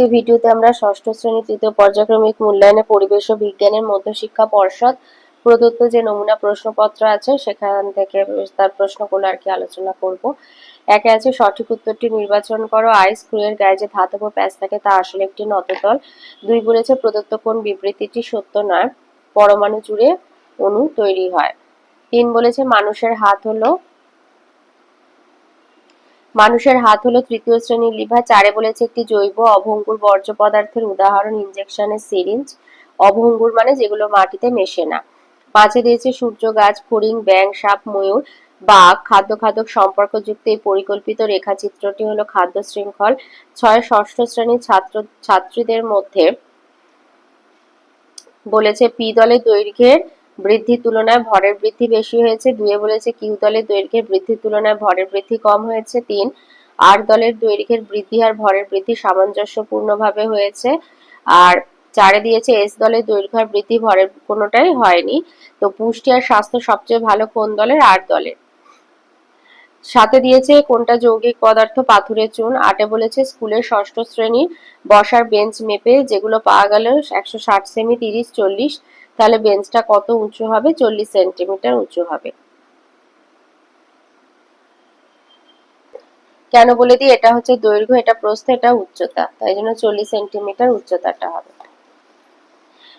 আজকে ভিডিওতে আমরা ষষ্ঠ শ্রেণি তৃতীয় পর্যায়ক্রমিক মূল্যায়নে পরিবেশ ও বিজ্ঞানের মধ্যশিক্ষা পর্ষদ প্রদত্ত যে নমুনা প্রশ্নপত্র আছে, সেখান থেকে তার প্রশ্নগুলো আর কি আলোচনা করব। একে আছে, সঠিক উত্তরটি নির্বাচন করো। আইস স্ক্রুয়ের গায়ে যে ধাতব প্যাচ থাকে, তা আসলে একটি নততল। দুই বলেছে, প্রদত্ত কোন বিবৃতিটি সত্য নয়, পরমাণু জুড়ে অণু তৈরি হয়। তিন বলেছে, মানুষের হাত হলো মানুষের হাত হলো তৃতীয় শ্রেণির লিভার, চারে বলেছে একটি জৈব অভঙ্গুর বর্জ্য পদার্থের উদাহরণ ইনজেকশনের সিরিঞ্জ অভঙ্গুর মানে যেগুলো মাটিতে মেশে না। পাঁচে দিয়েছে সূর্য, গাছ ফড়িং ব্যাং সাপ, ময়ূর, বাঘ। খাদ্য খাদক সম্পর্কযুক্ত এই পরিকল্পিত রেখাচিত্রটি হলো খাদ্য শৃঙ্খল। ছয় ষষ্ঠ শ্রেণির ছাত্র, ছাত্রীদের মধ্যে বলেছে পি দলের দৈর্ঘ্যের বৃদ্ধির তুলনায় ভরের বৃদ্ধি বেশি হয়েছে। দুয়ে বলেছে, কিউ দলের দৈর্ঘ্যের বৃদ্ধির তুলনায় ভরের বৃদ্ধি কম হয়েছে। তিন, আর দলের দৈর্ঘ্যের বৃদ্ধি আর ভরের বৃদ্ধি সামঞ্জস্যপূর্ণভাবে হয়েছে। আর চারে দিয়েছে, এস দলের দৈর্ঘ্য আর বৃদ্ধি ভরের কোনোটাই হয়নি। তো পুষ্টি আর স্বাস্থ্য সবচেয়ে ভালো কোন দলের? আর দলের। সাথে দিয়েছে, কোনটা যৌগিক পদার্থ? পাথুরের চুন। আটে বলেছে, স্কুলের ষষ্ঠ শ্রেণির বসার বেঞ্চ মেপে যেগুলো পাওয়া গেল, একশো ষাট সেমি, তিরিশ, চল্লিশ তাহলে বেঞ্চটা কত উঁচু হবে? চল্লিশ সেন্টিমিটার উঁচু হবে। কেন বলে দিই? এটা হচ্ছে দৈর্ঘ্য, এটা প্রস্থ, এটা উচ্চতা। তাই জন্য চল্লিশ সেন্টিমিটার উচ্চতাটা হবে।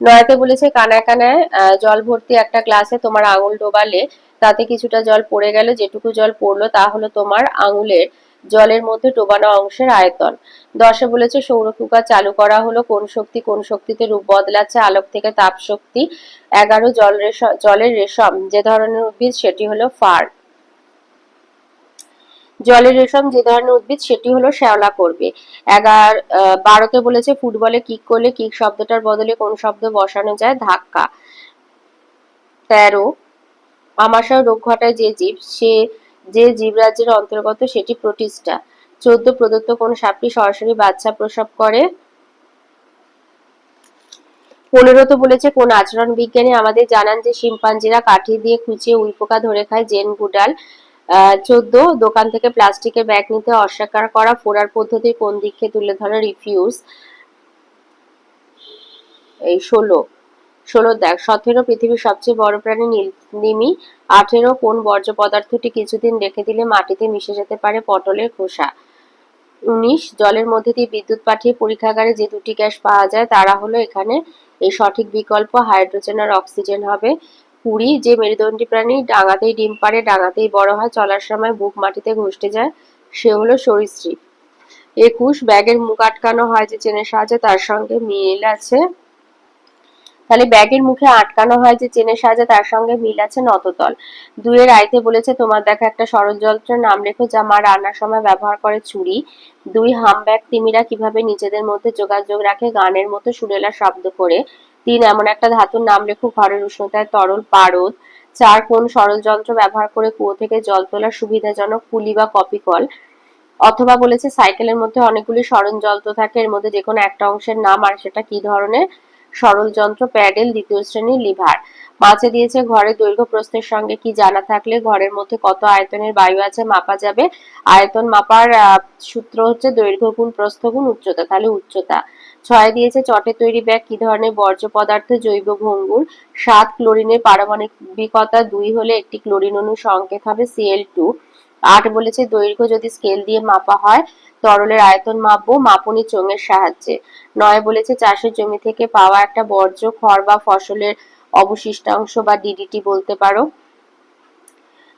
নয়তে বলেছে, কানায় কানায় জল ভর্তি একটা গ্লাসে তোমার আঙুল ডোবালে, তাতে কিছুটা জল পড়ে গেল, যেটুকু জল পড়ল তা হলো তোমার আঙুলের জলের মধ্যে ডোবানো অংশের আয়তন। দশে বলেছে, সৌর কুকার চালু করা হলো, কোন শক্তি কোন শক্তিতে রূপ বদলাচ্ছে, আলোক থেকে তাপ শক্তি, এগারো জল রেশম জলের রেশম, যে ধরনের উদ্ভিদ সেটি হলো ফার। জলের রেশম, যে ধরনের উদ্ভিদ সেটি হলো শ্যাওলা করবে। এগার বারোতে বলেছে, ফুটবলে কিক করলে কিক শব্দটার বদলে কোন শব্দ বসানো যায়? ধাক্কা। তেরো, আমাশয় রোগ ঘটায় যে জীব, সে, যে জীবরাজ্যের অন্তর্গত সেটি প্রতিষ্ঠা। চোদ্দ প্রদত্ত কোন সাপটি সরাসরি বাচ্চা প্রসব করে? পনেরো তো বলেছে, কোন আচরণ বিজ্ঞানী আমাদের জানান যে শিম্পাঞ্জিরা কাঠি দিয়ে খুঁচিয়ে উইপোকা ধরে খায়, জেন গুডাল। চোদ্দ, দোকান থেকে প্লাস্টিকের ব্যাগ নিতে অস্বীকার করা ফোরার পদ্ধতির কোন দিককে তুলে ধরে? রিফিউজ। এই ষোলো। ষোলো, দেখ, সতেরো পৃথিবীর সবচেয়ে বড় প্রাণী নীলনিমি আঠেরো, কোন বর্জ্য পদার্থটি কিছুদিন রেখে দিলে মাটিতে মিশে যেতে পারে পটলের খোসা? উনিশ, জলের মধ্যে দিয়ে বিদ্যুৎ পাঠিয়ে পরীক্ষাগারে যে দুটি গ্যাস পাওয়া যায়, তারা হলো এখানে এই সঠিক বিকল্প হাইড্রোজেন আর অক্সিজেন হবে। কুড়ি যে মেরুদণ্ডী প্রাণী, ডাঙাতেই ডিম পারে ডাঙাতেই বড় হয়, চলার সময় বুক মাটিতে ঘষতে যায়, সে হলো সরীসৃপ। একুশ, ব্যাগের মুখ আটকানো হয় যে চেনের সাহায্যে, তার সঙ্গে মিল আছে তাহলে ব্যাগের মুখে আটকানো হয় যে চেনের সাহায্যে তার সঙ্গে মিল আছে নততল। দুয়ের আইতে বলেছে, তোমার দেখা একটা সরল নাম লেখো যা মা রান্নার সময় ব্যবহার করে চুরি দুই হামব্যাগ তিমিরা কীভাবে নিজেদের মধ্যে যোগাযোগ রাখে গানের মতো সুরেলা শব্দ করে। তিন, এমন একটা ধাতুর নাম লেখো, ঘরের উষ্ণতায় তরল পারদ। চার, কোন সরল যন্ত্র ব্যবহার করে কুয়ো থেকে জল তোলার সুবিধাজনক পুলি বা কপি কল অথবা বলেছে, সাইকেলের মধ্যে অনেকগুলি সরল যন্ত্র থাকে, এর মধ্যে যে কোনো একটা অংশের নাম আর সেটা কি ধরনের? সরল যন্ত্র প্যাডেল, দ্বিতীয় শ্রেণির লিভার। মাঝে দিয়েছে ঘরের দৈর্ঘ্য প্রস্থের সঙ্গে কি জানা থাকলে ঘরের মধ্যে কত আয়তনের বায়ু আছে মাপা যাবে? আয়তন মাপার সূত্র হচ্ছে দৈর্ঘ্য গুণ প্রস্থ গুণ উচ্চতা। তাহলে উচ্চতা। ছয় দিয়েছে চটে তৈরি ব্যাগ, কি ধরনের বর্জ্য পদার্থ? জৈব ভঙ্গুর সাত, ক্লোরিনের পারমাণবিকতা। দুই হলে একটি ক্লোরিন অণু সংকেত হবে সিএল টু আট বলেছে দৈর্ঘ্য যদি স্কেল দিয়ে মাপা হয়, তরলের আয়তন মাপবো, মাপনি চোঙের সাহায্যে। নয় বলেছে চাষের জমি থেকে পাওয়া একটা বর্জ্য, খড় বা ফসলের অবশিষ্টাংশ বা ডিডিটি বলতে পারো।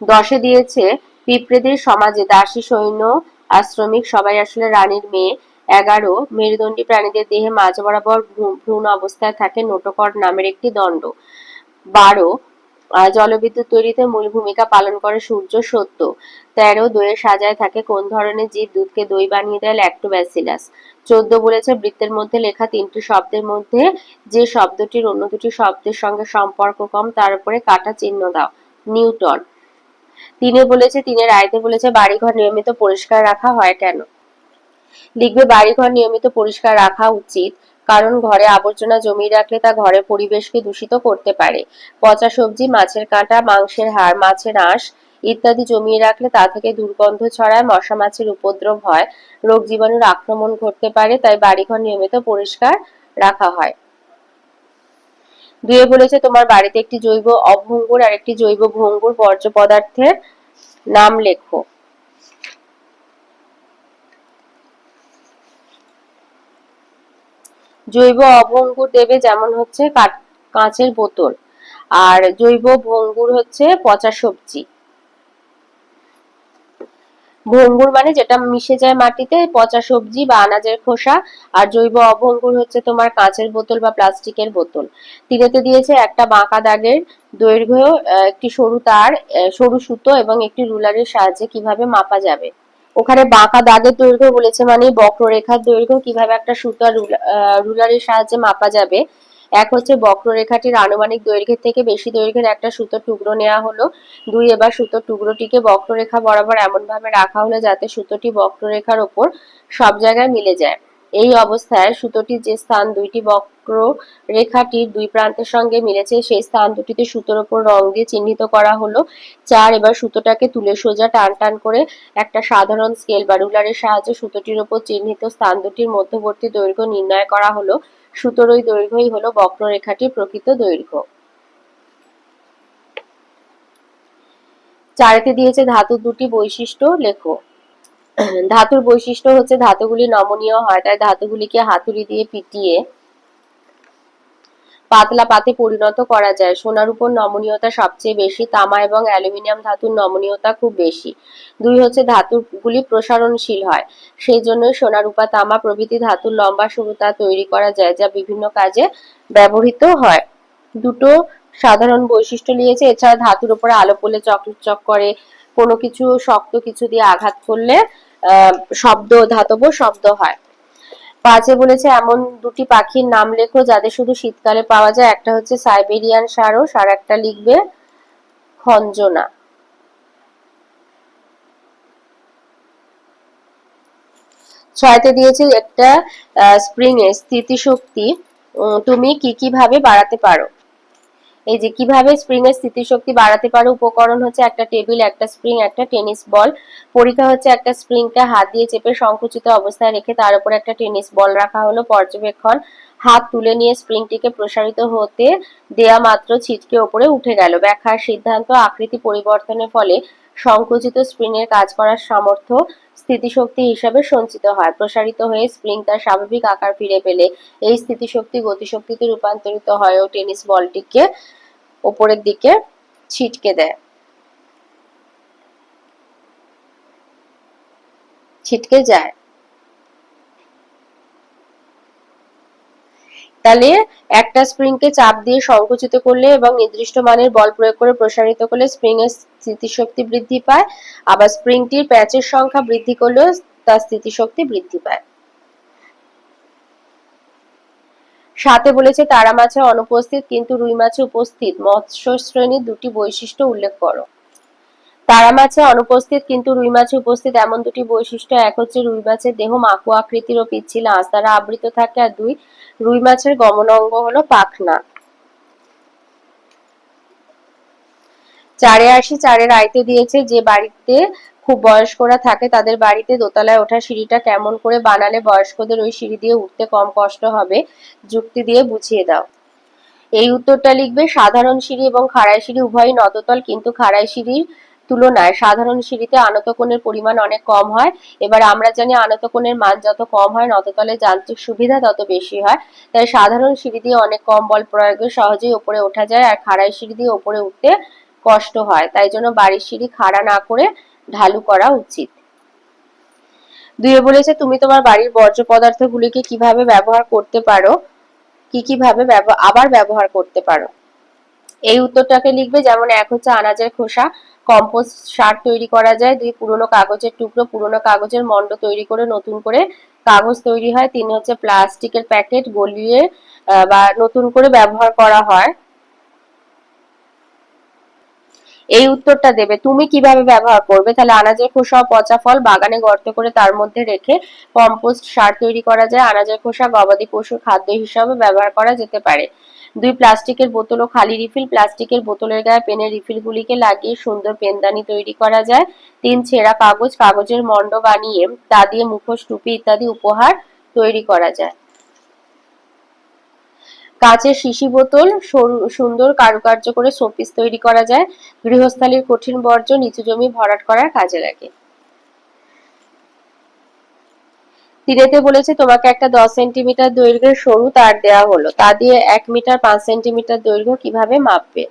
দশে দিয়েছে, পিঁপড়েদের সমাজে দাসী, সৈন্য আশ্রমিক সবাই আসলে রানীর মেয়ে। এগারো, মেরুদণ্ডী প্রাণীদের দেহে মাঝ বরাবর ভ্রূণ অবস্থায় থাকে নোটকর নামের একটি দণ্ড। বারো জলবিদ্যুৎ তৈরিতে মূল ভূমিকা পালন করে সূর্য সত্য। তেরো দইয়ের সাজায় থাকে কোন ধরনের জীব দুধকে দই বানিয়ে দেয় ল্যাক্টোব্যাসিলাস চোদ্দ বলেছে বৃত্তের মধ্যে লেখা তিনটি শব্দের মধ্যে যে শব্দটির অন্য দুটি শব্দের সঙ্গে সম্পর্ক কম, তার উপরে কাটা চিহ্ন দাও। নিউটন। তিনে বলেছে, তিনের আয়তে বলেছে, বাড়িঘর নিয়মিত পরিষ্কার রাখা হয় কেন? লিখবে, বাড়িঘর নিয়মিত পরিষ্কার রাখা উচিত। কারণ ঘরে আবর্জনা জমিয়ে রাখলে তা ঘরের পরিবেশকে দূষিত করতে পারে। পচা সবজি, মাছের কাঁটা, মাংসের হাড়, মাছের আঁশ ইত্যাদি জমিয়ে রাখলে তা থেকে দুর্গন্ধ ছড়ায়, মশা মাছির উপদ্রব হয়, রোগ জীবাণুর আক্রমণ ঘটতে পারে, তাই বাড়িঘর নিয়মিত পরিষ্কার রাখা হয়। দুয়ে বলেছে, তোমার বাড়িতে একটি জৈব অভঙ্গুর আর একটি জৈব ভঙ্গুর বর্জ্য পদার্থের নাম লেখো। জৈব অভঙ্গুর দেবে যেমন হচ্ছে কাঁচের বোতল, আর জৈব ভঙ্গুর হচ্ছে পচা সবজি। ভঙ্গুর মানে যেটা মিশে যায় মাটিতে, পচা সবজি বা আনাজের খোসা, আর জৈব অভঙ্গুর হচ্ছে তোমার কাঁচের বোতল বা প্লাস্টিকের বোতল। তিনেতে দিয়েছে একটা বাঁকা দাগের দৈর্ঘ্য একটি সরু তার সরু সুতো এবং একটি রুলারের সাহায্যে কীভাবে মাপা যাবে। ওখানে বাঁকা দাগের দৈর্ঘ্য বলেছে মানে বক্ররেখার দৈর্ঘ্য কীভাবে একটা সুতো রুলারের সাহায্যে মাপা যাবে? এক হচ্ছে বক্ররেখাটির আনুমানিক দৈর্ঘ্যের থেকে বেশি দৈর্ঘ্যের একটা সুতোর টুকরো নেওয়া হলো। দুই, এবার সুতোর টুকরোটিকে বক্ররেখা বরাবর এমনভাবে রাখা হলো যাতে সুতোটি বক্ররেখার ওপর সব জায়গায় মিলে যায়। এই অবস্থায় সুতোটির যে স্থান, দুইটি বক্র রেখাটির দুই প্রান্তের সঙ্গে মিলেছে। সেই স্থান দুটিতে সুতোর ওপর রং দিয়ে চিহ্নিত করা হলো। চার, এবার সুতোটাকে তুলে সোজা টান টান করে একটা সাধারণ স্কেল বা রুলারের সাহায্যে সুতোটির ওপর চিহ্নিত স্থান দুটির মধ্যবর্তী দৈর্ঘ্য নির্ণয় করা হলো। সুতোর ওই দৈর্ঘ্যই হলো বক্ররেখাটির প্রকৃত দৈর্ঘ্য। চারেতে দিয়েছে ধাতু দুটি বৈশিষ্ট্য, লেখো। ধাতুর বৈশিষ্ট্য হচ্ছে ধাতুগুলি নমনীয় হয়, তাই ধাতুগুলিকে হাতুড়ি দিয়ে পিটিয়ে পাতলা পাতে পরিণত করা যায়। সোনার উপর নমনীয়তা সবচেয়ে বেশি, তামা এবং অ্যালুমিনিয়াম ধাতুর নমনীয়তা খুব বেশি। দুই হচ্ছে ধাতুগুলি প্রসারণশীল হয় সেই জন্য সোনার উপা, তামা প্রভৃতি ধাতুর লম্বা সরুতা তৈরি করা যায়, যা বিভিন্ন কাজে ব্যবহৃত হয়। দুটো সাধারণ বৈশিষ্ট্য নিয়েছে, এছাড়া ধাতুর উপরে আলো পড়লে চকচক করে কোনো কিছু শক্ত কিছু দিয়ে আঘাত করলে শব্দ ধাতব শব্দ হয়। পাঁচে বলেছে, এমন দুটি পাখির নাম লেখো যাদের শুধু শীতকালে পাওয়া যায়। একটা হচ্ছে সাইবেরিয়ান সারস আর একটা লিখবে খঞ্জনা। ছয়তে দিয়েছে একটা স্প্রিং এর স্থিতিশক্তি। তুমি কি কি ভাবে বাড়াতে পারো? এই যে কীভাবে স্প্রিং এর স্থিতিশক্তি বাড়াতে পারো উপকরণ হচ্ছে একটা টেবিল, একটা স্প্রিং একটা টেনিস বল পরীক্ষা হচ্ছে একটা স্প্রিংটা হাত দিয়ে চেপে সংকুচিত অবস্থায় রেখে তার উপর একটা টেনিস বল রাখা হলো। পর্যবেক্ষণ, হাত তুলে নিয়ে স্প্রিংটিকে প্রসারিত হতে দেয়া মাত্র ছিটকে ওপরে উঠে গেল। ব্যাখ্যার সিদ্ধান্ত আকৃতি পরিবর্তনের ফলে সংকুচিত স্প্রিং এর কাজ করার সামর্থ্য স্থিতিশক্তি হিসাবে সঞ্চিত হয়। প্রসারিত হয়ে স্প্রিং তার স্বাভাবিক আকার ফিরে পেলে এই স্থিতিশক্তি গতিশক্তিতে রূপান্তরিত হয় ও টেনিস বলটিকে ওপরের দিকে ছিটকে দেয়। ছিটকে যায়। তাহলে একটা স্প্রিংকে চাপ দিয়ে সংকুচিত করলে এবং নির্দিষ্ট মানের বল প্রয়োগ করে প্রসারিত করলে স্প্রিং এর স্থিতিশক্তি বৃদ্ধি পায়। আবার স্প্রিংটির প্যাচের সংখ্যা বৃদ্ধি করলেও তার স্থিতিশক্তি বৃদ্ধি পায়। সাথে বলেছে, তারা মাছে অনুপস্থিত কিন্তু রুই মাছে উপস্থিত। মৎস্য শ্রেণির দুটি বৈশিষ্ট্য উল্লেখ করো। তারা মাছে অনুপস্থিত কিন্তু রুই মাছে উপস্থিত এমন দুটি বৈশিষ্ট্য। এক হচ্ছে রুই মাছের দেহ মাকু আকৃতির ও পিচ্ছিল আঁশ দ্বারা আবৃত থাকে আর দুই রুই মাছের গমন অঙ্গ হলো পাখনা। চারে আসি চারের আইতে দিয়েছে যে বাড়িতে খুব বয়স্করা থাকে তাদের বাড়িতে দোতলায় ওঠা সিঁড়িটা কেমন করে বানালে বয়স্কদের ওই সিঁড়ি দিয়ে উঠতে কম কষ্ট হবে, যুক্তি দিয়ে বুঝিয়ে দাও। এই উত্তরটা লিখবে, সাধারণ সিঁড়ি এবং খাড়াই সিঁড়ি উভয়ই নদতল, কিন্তু খাড়াই সিঁড়ির তুলনায় সাধারণ সিঁড়িতে আনত কোণের পরিমাণ অনেক কম হয়। এবার আমরা জানি আনত কোণের মান যত কম হয়, নততলে যান্ত্রিক সুবিধা তত বেশি হয়। তাই সাধারণ সিঁড়ি দিয়ে অনেক কম বল প্রয়োগে সহজেই ওপরে ওঠা যায় আর খাড়াই সিঁড়ি দিয়ে ওপরে উঠতে কষ্ট হয়। তাই জন্য বাড়ির সিঁড়ি খাড়া না করে ঢালু করা উচিত। দুয়ে বলেছে, তুমি তোমার বাড়ির বর্জ্য পদার্থগুলিকে কীভাবে ব্যবহার করতে পারো? কি কীভাবে আবার ব্যবহার করতে পারো? এই উত্তরটাকে লিখবে যেমন এক হচ্ছে আনাজের খোসা কম্পোস্ট সার তৈরি করা যায়, দুই পুরনো কাগজের টুকরো, পুরনো কাগজের মন্ড তৈরি করে, নতুন করে কাগজ তৈরি হয়, তিন হচ্ছে প্লাস্টিকের প্যাকেট গলিয়ে বা নতুন করে ব্যবহার করা হয়। এই উত্তরটা দেবে, তুমি কীভাবে ব্যবহার করবে? তাহলে আনাজের খোসা পচা ফল বাগানে গর্ত করে তার মধ্যে রেখে কম্পোস্ট সার তৈরি করা যায়। আনাজের খোসা গবাদি পশুর খাদ্য হিসাবে ব্যবহার করা যেতে পারে। দুই প্লাস্টিকের বোতল ও খালি রিফিল প্লাস্টিকের বোতলের গায়ে পেনের রিফিলগুলিকে লাগিয়ে সুন্দর পেনদানি তৈরি করা যায়। তিন ছেঁড়া কাগজ, কাগজের মণ্ড বানিয়ে তা দিয়ে মুখোশ, টুপি ইত্যাদি উপহার তৈরি করা যায়। কাঁচের শিশি বোতল সুন্দর কারুকার্য করে শোপিস তৈরি করা যায়। গৃহস্থালির কঠিন বর্জ্য, নিচু জমি ভরাট করার কাজে লাগে। তিরেতে বলেছে, তোমাকে একটা দশ সেন্টিমিটার দৈর্ঘ্যের সরু তার দেওয়া হলো। তা দিয়ে এক মিটার পাঁচ সেন্টিমিটার দৈর্ঘ্য কীভাবে মাপবে?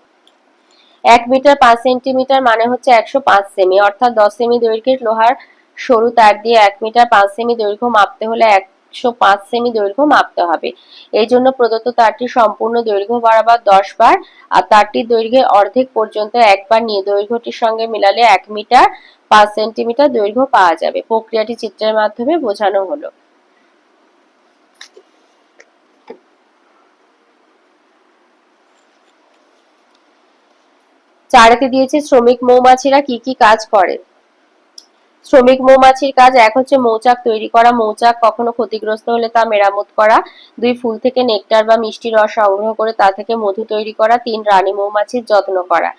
এক মিটার পাঁচ সেন্টিমিটার মানে হচ্ছে একশো পাঁচ সেমি। অর্থাৎ দশ সেমি দৈর্ঘ্যের লোহার সরু তার দিয়ে এক মিটার পাঁচ সেমি দৈর্ঘ্য মাপতে হলে একশো পাঁচ সেমি দৈর্ঘ্য মাপতে হবে। এই জন্য প্রদত্ত তারটি সম্পূর্ণ দৈর্ঘ্য বাড়াবার দশ বার, আর তারটির দৈর্ঘ্যের অর্ধেক পর্যন্ত একবার নিয়ে দৈর্ঘ্যটির সঙ্গে মিলালে এক মিটার পাঁচ সেন্টিমিটার দৈর্ঘ্য পাওয়া যাবে। প্রক্রিয়াটি চিত্রের মাধ্যমে বোঝানো হলো। চারেতে দিয়েছে শ্রমিক মৌমাছিরা কি কি কাজ করে? শ্রমিক মৌমাছির কাজ, এক হচ্ছে মৌচাক তৈরি করা। মৌচাক কখনো ক্ষতিগ্রস্ত হলে তা মেরামত করা। দুই, ফুল থেকে নেকটার বা মিষ্টি রস সংগ্রহ করে তা থেকে মধু তৈরি করা। তিন, রানী মৌমাছির যত্ন করা।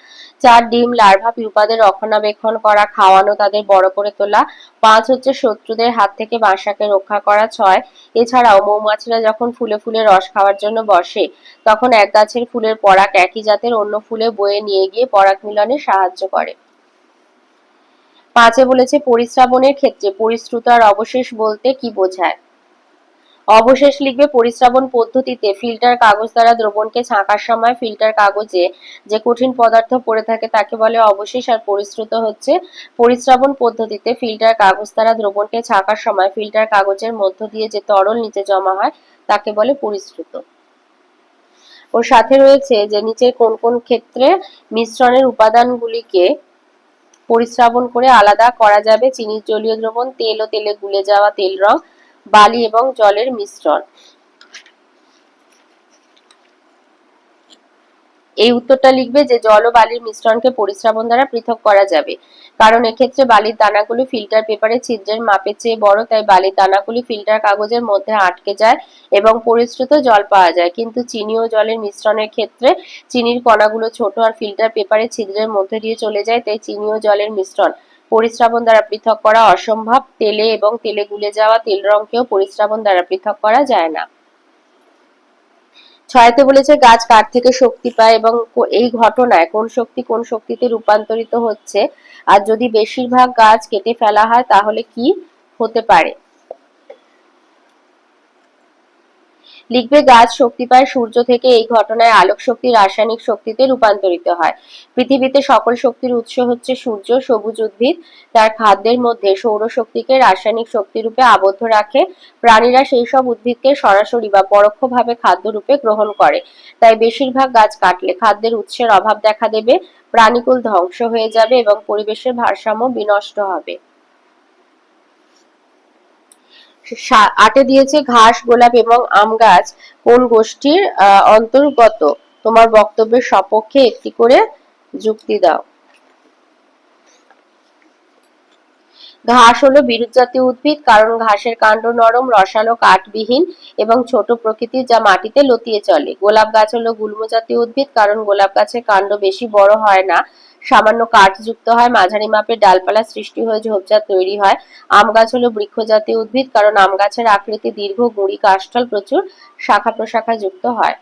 চার, ডিম, লার্ভা, পিউপাদের রক্ষণাবেক্ষণ করা, খাওয়ানো তাদের বড় করে তোলা। পাঁচ হচ্ছে শত্রুদের হাত থেকে বাসাকে রক্ষা করা। ছয়, এছাড়াও মৌমাছিরা যখন ফুলে ফুলে রস খাওয়ার জন্য বসে, তখন এক গাছের ফুলের পরাগ একই জাতের অন্য ফুলে বয়ে নিয়ে গিয়ে পরাগ মিলনে সাহায্য করে। পাঁচে বলেছে পরিশ্রাবণের ক্ষেত্রে পরিশ্রুত আর অবশেষ বলতে কি বোঝায়? অবশেষ লিখবে পরিশ্রাবণ পদ্ধতিতে ফিল্টার কাগজ দ্বারা দ্রবণকে ছাঁকার সময় ফিল্টার কাগজে যে কঠিন পদার্থ পড়ে থাকে তাকে বলে অবশেষ আর পরিশ্রুত হচ্ছে পরিশ্রাবণ পদ্ধতিতে ফিল্টার কাগজ দ্বারা দ্রবণকে ছাঁকার সময় ফিল্টার কাগজের মধ্য দিয়ে যে তরল নিচে জমা হয় তাকে বলে পরিশ্রুত। ওর সাথে রয়েছে যে নিচে কোন কোন ক্ষেত্রে মিশ্রণের উপাদানগুলিকে পরিশ্রাবণ করে আলাদা করা যাবে। চিনির জলীয় দ্রবণ, তেল ও তেলে গুলে যাওয়া তেল রং, বালি এবং জলের মিশ্রণ। এই উত্তরটা লিখবে যে জল ও বালির মিশ্রণকে পরিশ্রাবণ দ্বারা পৃথক করা যাবে। কারণ এক্ষেত্রে বালির দানাগুলি ফিল্টার পেপারে ছিদ্রের মাপের চেয়ে বড়, তাই বালির দানাগুলি ফিল্টার কাগজের মধ্যে আটকে যায় এবং পরিশ্রুত জল পাওয়া যায়। কিন্তু চিনি ও জলের মিশ্রণের ক্ষেত্রে চিনির কণাগুলো ছোট আর ফিল্টার পেপারে ছিদ্রের মধ্যে দিয়ে চলে যায়, তাই চিনি ও জলের মিশ্রণ পরিশ্রাবণ দ্বারা পৃথক করা অসম্ভব। তেলে এবং তেলে গুলে যাওয়া তেল রঙকেও পরিশ্রাবণ দ্বারা পৃথক করা যায় না। ছয়তে বলেছে, গাছ কার থেকে শক্তি পায় এবং এই ঘটনায় কোন শক্তি কোন শক্তিতে রূপান্তরিত হচ্ছে। আর যদি বেশিরভাগ গাছ কেটে ফেলা হয়, তাহলে কি হতে পারে? লিখবে, গাছ শক্তি পায়, সূর্য থেকে এই ঘটনায় আলোক শক্তি, রাসায়নিক শক্তিতে রূপান্তরিত হয়। পৃথিবীতে সকল শক্তির উৎস হচ্ছে সূর্য, সবুজ উদ্ভিদ। তার খাদ্যের মধ্যে সৌরশক্তিকে রাসায়নিক শক্তি রূপে আবদ্ধ রাখে। প্রাণীরা সেই সব উদ্ভিদকে সরাসরি বা পরোক্ষভাবে খাদ্য রূপে গ্রহণ করে। তাই বেশিরভাগ গাছ কাটলে খাদ্যের উৎসের অভাব দেখা দেবে, প্রাণীকুল ধ্বংস হয়ে যাবে এবং পরিবেশের ভারসাম্য বিনষ্ট হবে। আটে দিয়েছে ঘাস, গোলাপ এবং আম গাছ। কোন গোষ্ঠীর অন্তর্গত? তোমার বক্তব্যের সপক্ষে একটি করে যুক্তি দাও। ঘাস হলো বিরুৎ জাতীয় উদ্ভিদ, কারণ ঘাসের কাণ্ড নরম, রসালো, কাঠবিহীন এবং ছোট প্রকৃতির যা মাটিতে লতিয়ে চলে। গোলাপ গাছ হলো গুল্ম জাতীয় উদ্ভিদ, কারণ গোলাপ গাছের কাণ্ড বেশি বড় হয় না। সামান্য কাঠ যুক্ত হয়, মাঝারি মাপের ডালপালা সৃষ্টি হয়ে ঝোপঝাড় তৈরি হয়। আম গাছ হলো বৃক্ষ জাতীয় উদ্ভিদ, কারণ আম গাছের আকৃতি দীর্ঘ, গুঁড়ি, কাষ্ঠল প্রচুর শাখা প্রশাখা যুক্ত হয়।